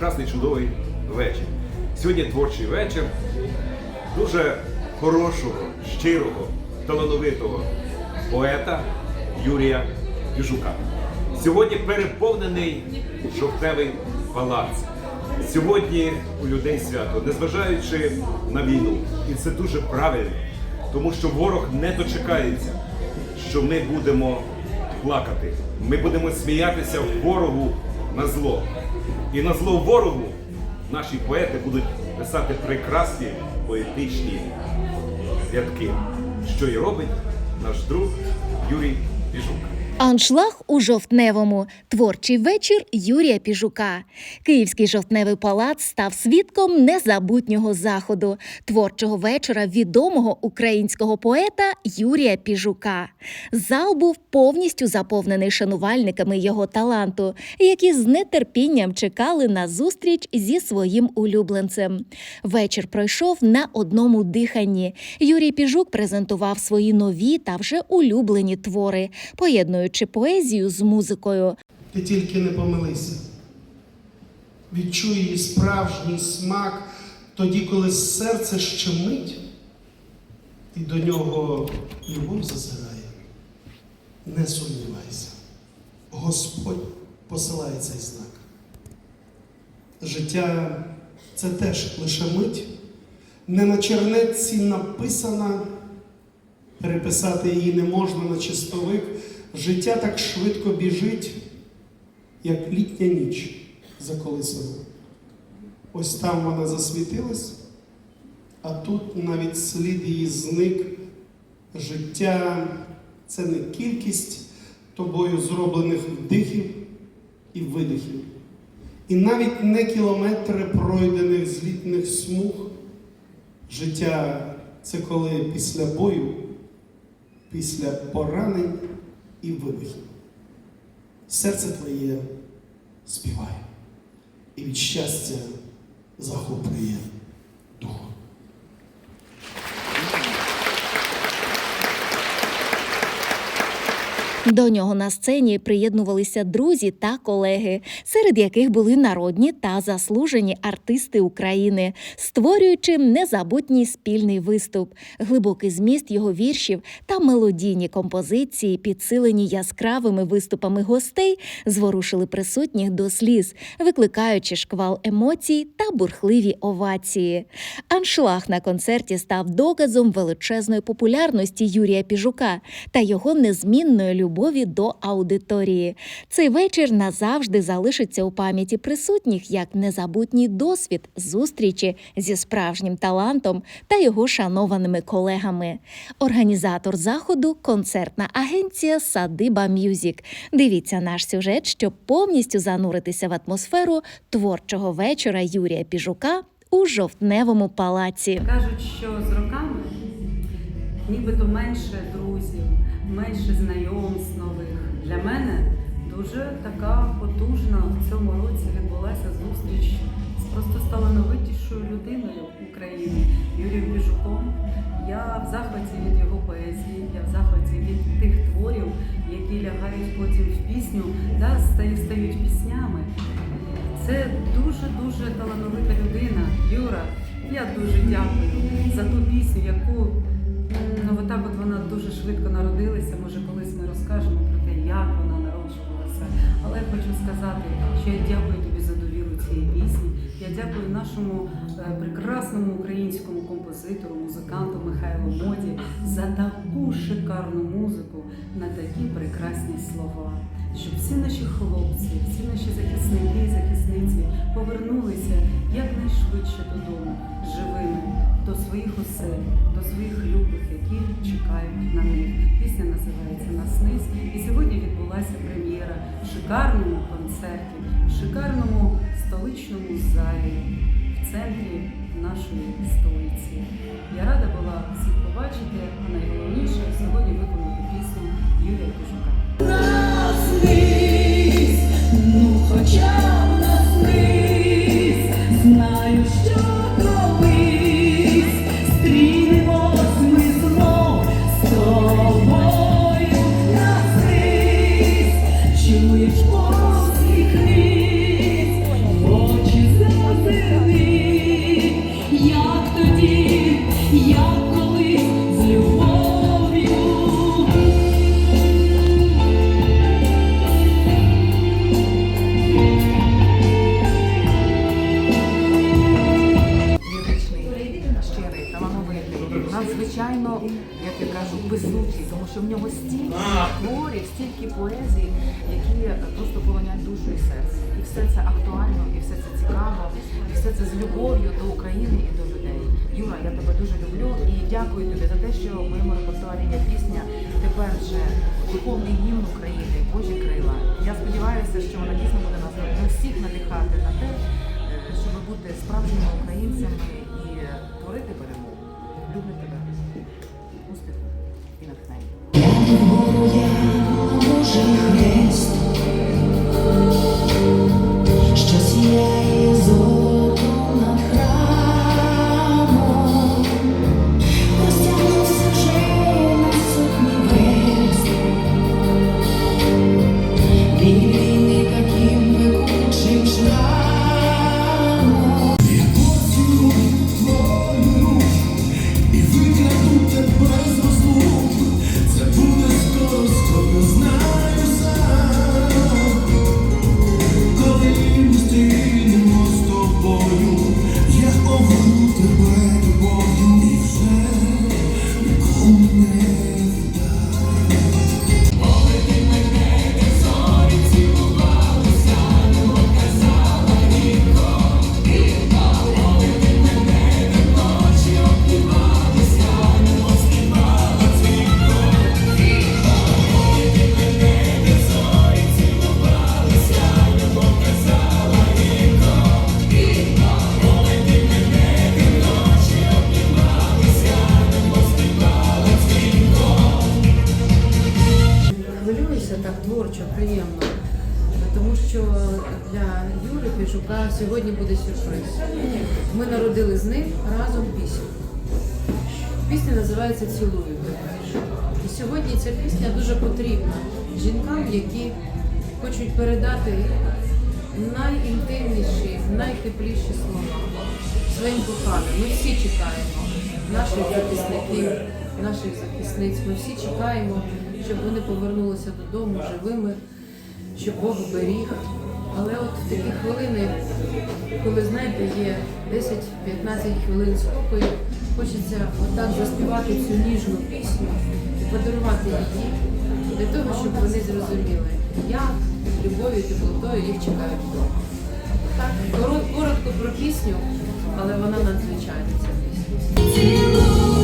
прекрасний чудовий вечір. Сьогодні творчий вечір дуже хорошого, щирого, талановитого поета Юрія Южука. Сьогодні переповнений жовтневий палац. Сьогодні у людей свято, незважаючи на війну. І це дуже правильно, тому що ворог не дочекається, що ми будемо плакати. Ми будемо сміятися ворогу на зло. І на зло ворогу наші поети будуть писати прекрасні поетичні рядки, що і робить наш друг Юрій Піжук. Аншлаг у жовтневому творчий вечір Юрія Піжука. Київський жовтневий палац став свідком незабутнього заходу творчого вечора відомого українського поета Юрія Піжука. Зал був повністю заповнений шанувальниками його таланту, які з нетерпінням чекали на зустріч зі своїм улюбленцем. Вечір пройшов на одному диханні. Юрій Піжук презентував свої нові та вже улюблені твори, поєднуючи поезію з музикою. Ти тільки не помилися. Відчуй її справжній смак тоді, коли серце щемить, і до нього любов зазирає. Не сумнівайся. Господь посилає цей знак. Життя це теж лише мить, не на чернетці написана, переписати її не можна на чистовик. Життя так швидко біжить, як літня ніч за колисою. Ось там вона засвітилась, а тут навіть слід її зник. Життя це не кількість тобою зроблених вдихів і видихів. І навіть не кілометри пройдених злітних смуг. Життя це коли після бою, після поранень і вибухів. Серце твоє співає і від щастя захоплює До нього на сцені приєднувалися друзі та колеги, серед яких були народні та заслужені артисти України, створюючи незабутній спільний виступ, глибокий зміст його віршів та мелодійні композиції, підсилені яскравими виступами гостей, зворушили присутніх до сліз, викликаючи шквал емоцій та бурхливі овації. Аншлаг на концерті став доказом величезної популярності Юрія Піжука та його незмінної любові до аудиторії. Цей вечір назавжди залишиться у пам'яті присутніх як незабутній досвід зустрічі зі справжнім талантом та його шанованими колегами. Організатор заходу концертна агенція Садиба М'юзік. Дивіться наш сюжет, щоб повністю зануритися в атмосферу творчого вечора Юрія Піжука у жовтневому палаці. Кажуть, що з роками нібито менше друзів, менше знайомств нових. Для мене дуже така потужна в цьому році відбулася зустріч з просто талановитішою людиною України Юрієм Біжуком. Я в захваті від його поезії, я в захваті від тих творів, які лягають потім в пісню, да, стають піснями. Це дуже-дуже талановита людина. Юра, я дуже дякую за ту пісню, яку дуже швидко народилася. Може, колись ми розкажемо про те, як вона народжувалася. Але я хочу сказати, що я дякую тобі за довіру цієї пісні. Я дякую нашому е, прекрасному українському композитору, музиканту Михайлу Моді за таку шикарну музику на такі прекрасні слова. Щоб всі наші хлопці, всі наші захисники і захисниці повернулися якнайшвидше додому, живими, до своїх осель, до своїх любих, які чекають на них. Пісня називається Наснись. І сьогодні відбулася прем'єра в шикарному концерті, в шикарному столичному залі в центрі нашої столиці. Я рада була всіх побачити, а найголовніше сьогодні виконати пісню Юрія Кожука. Що в нього стільки творів, стільки поезії, які просто полонять душу і серце. І все це актуально, і все це цікаво, і все це з любов'ю до України і до людей. Юра, я тебе дуже люблю і дякую тобі за те, що в моєму репертуарі є пісня тепер вже духовний гімн України, Божі крила. Я сподіваюся, що вона дійсно буде нас на всіх надихати на те, е, щоб бути справжніми українцями і творити перемогу. Люблю тебе. Для Юри Піжука сьогодні буде сюрприз. Ми народили з ним разом пісню. Пісня називається Цілую тебе. І сьогодні ця пісня дуже потрібна жінкам, які хочуть передати найінтимніші, найтепліші слова своїм коханим. Ми всі чекаємо наших захисників, наших захисниць. Ми всі чекаємо, щоб вони повернулися додому живими, щоб Бог беріг. Але от в такі хвилини, коли знаєте, є 10-15 хвилин спокою, хочеться отак заспівати цю ніжну пісню і подарувати її для того, щоб вони зрозуміли, як любов'ю, теплотою їх чекають вдома. Так, коро- коротко про пісню, але вона надзвичайна ця пісня.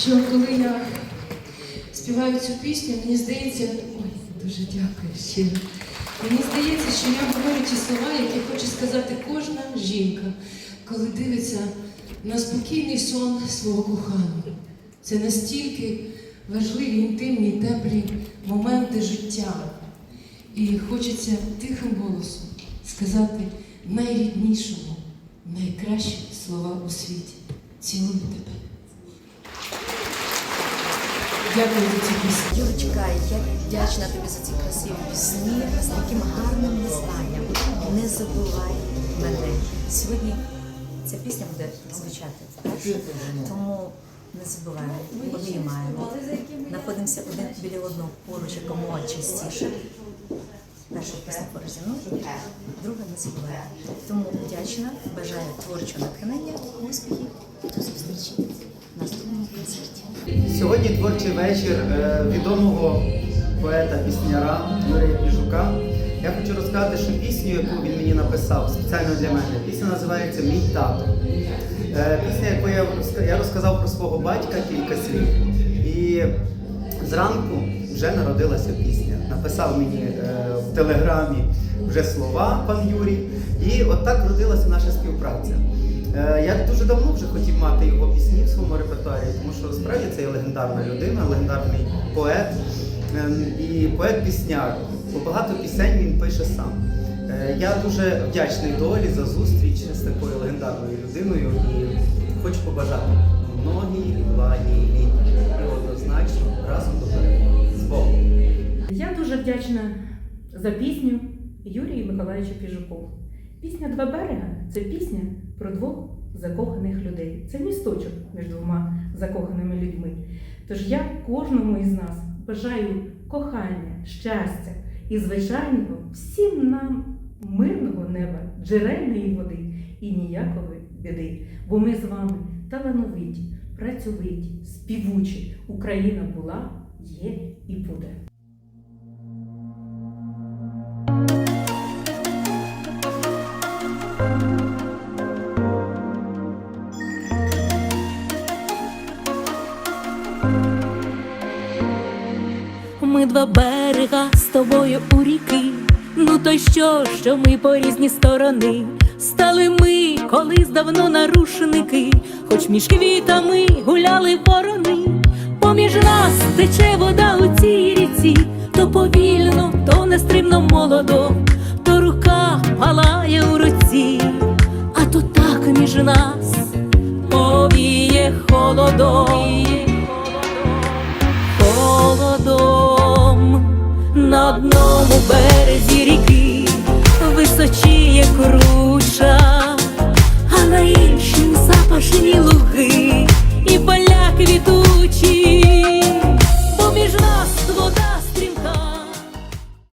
Що коли я співаю цю пісню, мені здається, ой, дуже дякую щиро. Мені здається, що я говорю ті слова, які хоче сказати кожна жінка, коли дивиться на спокійний сон свого коханого. Це настільки важливі, інтимні, теплі моменти життя. І хочеться тихим голосом сказати найріднішому, найкращі слова у світі. Цілую тебе. Дякую за цю пісню. Юрочка, я вдячна тобі за ці красиві пісні з таким гарним названням. Не забувай мене. Сьогодні ця пісня буде звучати. вперше. Тому не забуваємо, обіймаємо. Знаходимося один біля одного поруч, якомога частіше. Перша пісня поруч зі мною, друга не забуває. Тому вдячна, бажаю творчого натхнення, успіхів до зустрічі в наступному концерті. Сьогодні творчий вечір е, відомого поета пісняра Юрія Піжука. Я хочу розказати, що пісню, яку він мені написав спеціально для мене, пісня називається Мій тато. Е, Пісня, яку я розказав про свого батька кілька слів. І зранку вже народилася пісня. Написав мені е, в телеграмі вже слова пан Юрій. І от так родилася наша співпраця. Я дуже давно вже хотів мати його пісні що справді це є легендарна людина, легендарний поет ем, і поет-пісняр. Бо багато пісень він пише сам. Е, Я дуже вдячний долі за зустріч з такою легендарною людиною і хочу побажати многії, благі літа однозначно разом до перемоги. з Богом. Я дуже вдячна за пісню Юрію Миколаївичу Піжуку. Пісня Два берега це пісня про двох закоханих людей. Це місточок між двома закоханими людьми. Тож я кожному із нас бажаю кохання, щастя і, звичайно, всім нам мирного неба, джерельної води і ніякої біди. Бо ми з вами талановиті, працьовиті, співучі. Україна була, є і буде. два берега з тобою у ріки. Ну то що, що ми по різні сторони? Стали ми колись давно нарушники, хоч між квітами гуляли ворони, поміж нас тече вода у цій ріці, то повільно, то нестримно молодо, то рука палає у руці, а то так між нас повіє холодом. ріки височіє кров.